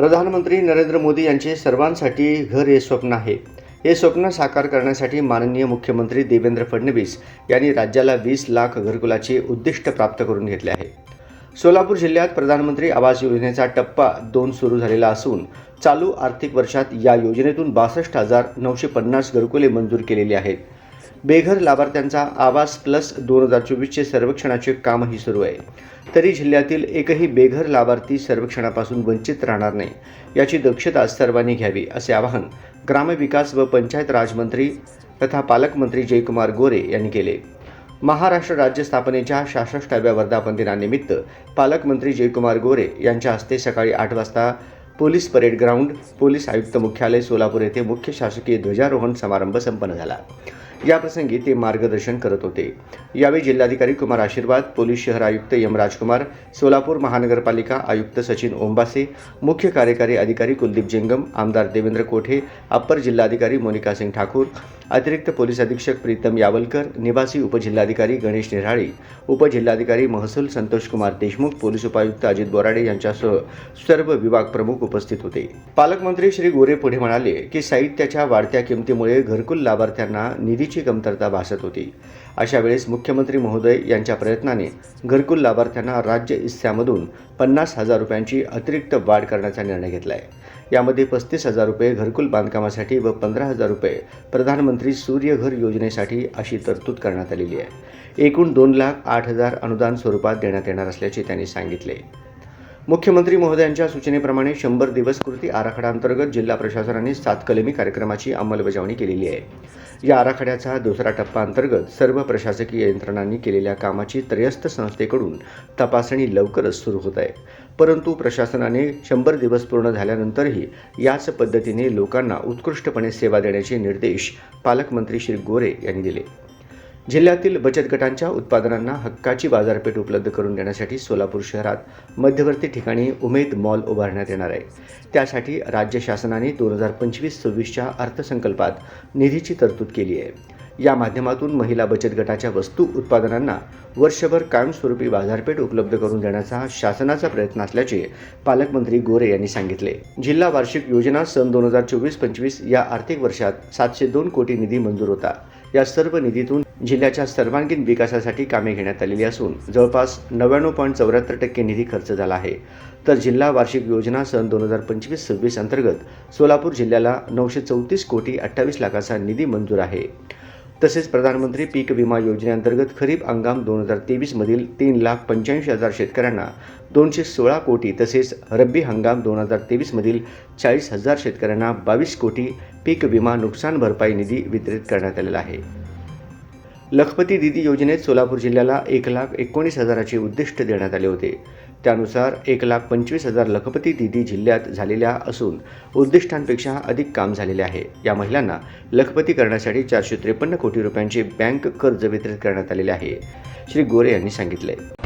प्रधानमंत्री नरेंद्र मोदी यांचे सर्वांसाठी घर हे स्वप्न आहे. हे स्वप्न साकार करण्यासाठी माननीय मुख्यमंत्री देवेंद्र फडणवीस यांनी राज्याला वीस लाख घरकुलाचे उद्दिष्ट प्राप्त करून घेतले आहे. सोलापूर जिल्ह्यात प्रधानमंत्री आवास योजनेचा टप्पा दोन सुरू झालेला असून चालू आर्थिक वर्षात या योजनेतून बासष्ट हजार नऊशे पन्नास घरकुले मंजूर केलेली आहेत. बेघर लाभार्थ्यांचा आवास प्लस दोन हजार चोवीसचे सर्वेक्षणाचे कामही सुरू आहे. तरी जिल्ह्यातील एकही बेघर लाभार्थी सर्वेक्षणापासून वंचित राहणार नाही. याची दक्षता सर्वांनी घ्यावी असे आवाहन ग्रामविकास व पंचायत राजमंत्री तथा पालकमंत्री जयकुमार गोरे यांनी केले. महाराष्ट्र राज्य स्थापनेच्या सहासष्टाव्या वर्धापन दिनानिमित्त पालकमंत्री जयकुमार गोरे यांच्या हस्ते सकाळी आठ वाजता पोलीस परेड ग्राउंड पोलीस आयुक्त मुख्यालय सोलापूर येथे मुख्य शासकीय ध्वजारोहण समारंभ संपन्न झाला. याप्रसंगी ते मार्गदर्शन करत होते. यावेळी जिल्हाधिकारी कुमार आशीर्वाद पोलीस शहर आयुक्त एम राजकुमार सोलापूर महानगरपालिका आयुक्त सचिन ओंबासे मुख्य कार्यकारी अधिकारी कुलदीप जिंगम आमदार देवेंद्र कोठे अप्पर जिल्हाधिकारी मोनिका सिंग ठाकूर अतिरिक्त पोलीस अधीक्षक प्रीतम यावलकर निवासी उपजिल्हाधिकारी गणेश निराळी उपजिल्हाधिकारी महसूल संतोषकुमार देशमुख पोलीस उपायुक्त अजित बोराडे यांच्यासह सर्व विभाग प्रमुख उपस्थित होते. पालकमंत्री श्री गोरे पुढे म्हणाले की साहित्याच्या वाढत्या किमतीमुळे घरकुल लाभार्थ्यांना निधी निधीची कमतरता भासत होती. अशा वेळेस मुख्यमंत्री महोदय यांच्या प्रयत्नाने घरकुल लाभार्थ्यांना राज्य हिस्स्यामधून पन्नास हजार रुपयांची अतिरिक्त वाढ करण्याचा निर्णय घेतला आहे यामध्ये पस्तीस हजार रुपये घरकुल बांधकामासाठी व पंधरा हजार रुपये प्रधानमंत्री सूर्यघर योजनेसाठी अशी तरतूद करण्यात आलेली आहे. एकूण दोन लाख आठ हजार अनुदान स्वरूपात देण्यात येणार असल्याचे त्यांनी सांगितले. मुख्यमंत्री महोदयांच्या सूचनेप्रमाणे शंभर दिवस कृती आराखड्याअंतर्गत जिल्हा प्रशासनाने सात कलमी कार्यक्रमाची अंमलबजावणी केलेली आहे. या आराखड्याचा दुसरा टप्पा अंतर्गत सर्व प्रशासकीय यंत्रणांनी केलेल्या कामाची त्रयस्थ संस्थेकडून तपासणी लवकरच सुरू होत आहे. परंतु प्रशासनाने शंभर दिवस पूर्ण झाल्यानंतरही याच पद्धतीने लोकांना उत्कृष्टपणे सेवा देण्याचे निर्देश पालकमंत्री श्री गोरे यांनी दिले. जिल्ह्यातील बचत गटांच्या उत्पादनांना हक्काची बाजारपेठ उपलब्ध करून देण्यासाठी सोलापूर शहरात मध्यवर्ती ठिकाणी उमेद मॉल उभारण्यात येणार आहे. त्यासाठी राज्य शासनाने दोन हजार पंचवीस सव्वीसच्या अर्थसंकल्पात निधीची तरतूद केली आहे. या माध्यमातून महिला बचत गटाच्या वस्तू उत्पादनांना वर्षभर कायमस्वरूपी बाजारपेठ उपलब्ध करून देण्याचा शासनाचा प्रयत्न असल्याचे पालकमंत्री गोरे यांनी सांगितले. जिल्हा वार्षिक योजना सन दोन हजार चोवीस पंचवीस या आर्थिक वर्षात सातशे दोन कोटी निधी मंजूर होता. या सर्व निधीतून जिल्ह्याच्या सर्वांगीण विकासासाठी कामे घेण्यात आलेली असून जवळपास नव्याण्णव पॉईंट चौऱ्याहत्तर टक्के निधी खर्च झाला आहे. तर जिल्हा वार्षिक योजना सन दोन हजार पंचवीस सव्वीस अंतर्गत सोलापूर जिल्ह्याला नऊशे चौतीस कोटी अठ्ठावीस लाखाचा निधी मंजूर आहे. तसेच प्रधानमंत्री पीक विमा योजनेअंतर्गत खरीप हंगाम दोन हजार तेवीसमधील तीन लाख पंच्याऐंशी हजार शेतकऱ्यांना दोनशे सोळा कोटी तसेच रब्बी हंगाम दोन हजार तेवीसमधील चाळीस हजार शेतकऱ्यांना बावीस कोटी पीक विमा नुकसान भरपाई निधी वितरित करण्यात आलेला आहे. लखपती दिदी योजनेत सोलापूर जिल्ह्याला एक लाख एकोणीस हजाराचे उद्दिष्ट देण्यात आले होते. त्यानुसार एक लाख पंचवीस हजार लखपती दिदी जिल्ह्यात झालेल्या असून उद्दिष्टांपेक्षा अधिक काम झालेले आहे. या महिलांना लखपती करण्यासाठी चारशे त्रेपन्न कोटी रुपयांचे बँक कर्ज वितरित करण्यात आलेले आहे. श्री गोरे यांनी सांगितले.